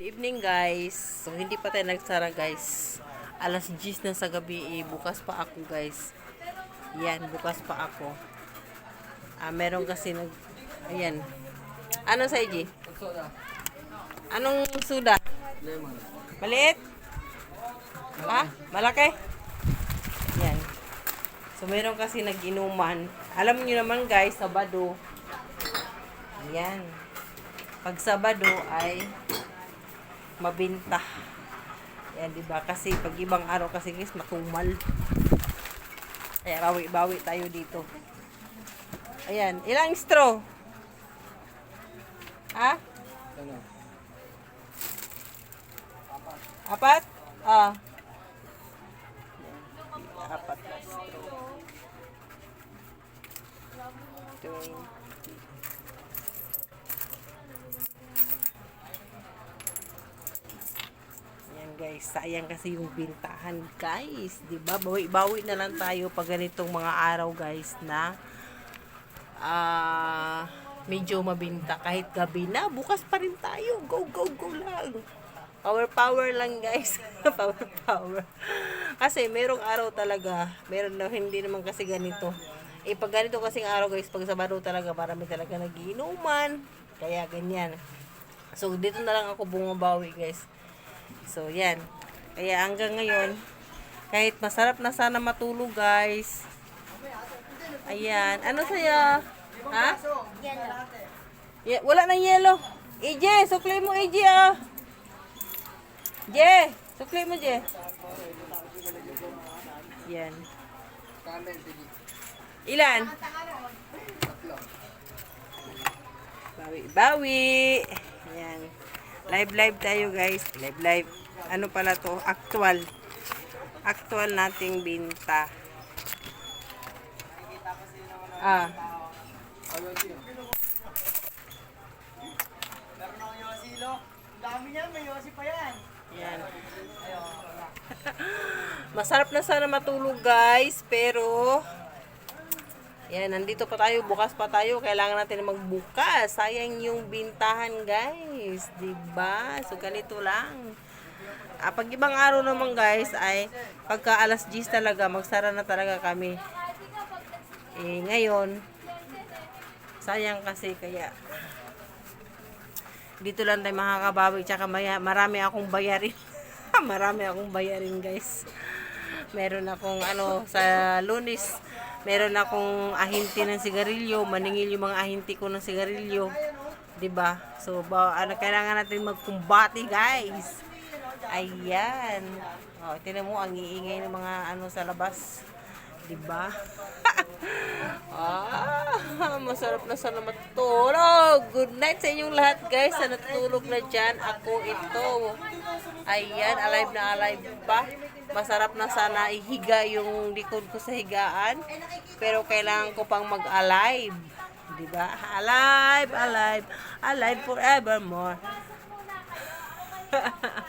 Good evening guys. So hindi pa tayo nagsara guys. Alas 10 na sa gabi eh. Bukas pa ako guys. Yan, bukas pa ako. Ah, meron kasi nag... Ayan. Ano sa IG? Anong suda? Lemon. Maliit? Ha? Malaki? Yan. So, meron kasi nag-inuman. Alam niyo naman guys, Sabado. Yan. Pag Sabado ay mabinta. Yan, di ba? Kasi pag ibang araw kasi guys, matumal. Kaya bawi-bawi tayo dito. Ayan. Ilang straw? Ha? Ano? Apat? Ah. Apat na straw. 20. Yan guys, sayang kasi yung bintahan guys, ba? Bawi-bawi na lang tayo pag ganitong mga araw guys na ah medyo mabinta kahit gabi na, bukas pa rin tayo. Go go go lang. Power power lang guys. power power. Kasi merong araw talaga, meron na hindi naman kasi ganito. Eh pag ganito kasing araw guys, pag Sabado talaga marami talaga nagiinuman. Kaya ganyan. So dito na lang ako bumabawi guys. So, yan. Kaya hanggang ngayon, kahit masarap na sana matulog, guys. Ayan. Ano saya? Ha? Yeah, wala nang yellow. EJ, sukli mo EJ ah. Je, sukli mo Je. Yan. Ilan? Bawi, bawi. Ayan. Live, live tayo guys. Live, live. Ano pala to? Actual. Actual nating binta. Ah. Meron ako yosi, lo. Ang dami niyan, may yosi pa yan. Yan. Masarap na sana matulog guys, pero yan, nandito pa tayo, bukas pa tayo, kailangan natin magbukas. Sayang yung bintahan guys, ba? So ganito lang. Ah, pag ibang araw naman guys ay pagka alas 10 talaga, magsara na talaga kami. Eh ngayon, sayang kasi kaya dito lang tayo makakabawi tsaka maya, marami akong bayarin marami akong bayarin guys meron akong ano sa lunis meron akong ahinti ng sigarilyo maningil yung mga ahinti ko ng sigarilyo. 'di ba so ba, ano kailangan natin magkumbati guys. Ayan. Oh tinan mo ang iingay ng mga ano sa labas 'di ba ah, masarap na sana matulog. Good night sa inyong lahat guys sa natutulog na dyan. Ako ito. Ayan, alive na alive pa. Masarap na sana ihiga yung likod ko sa higaan. Pero kailangan ko pang mag-alive. Diba? Alive, alive, alive forevermore.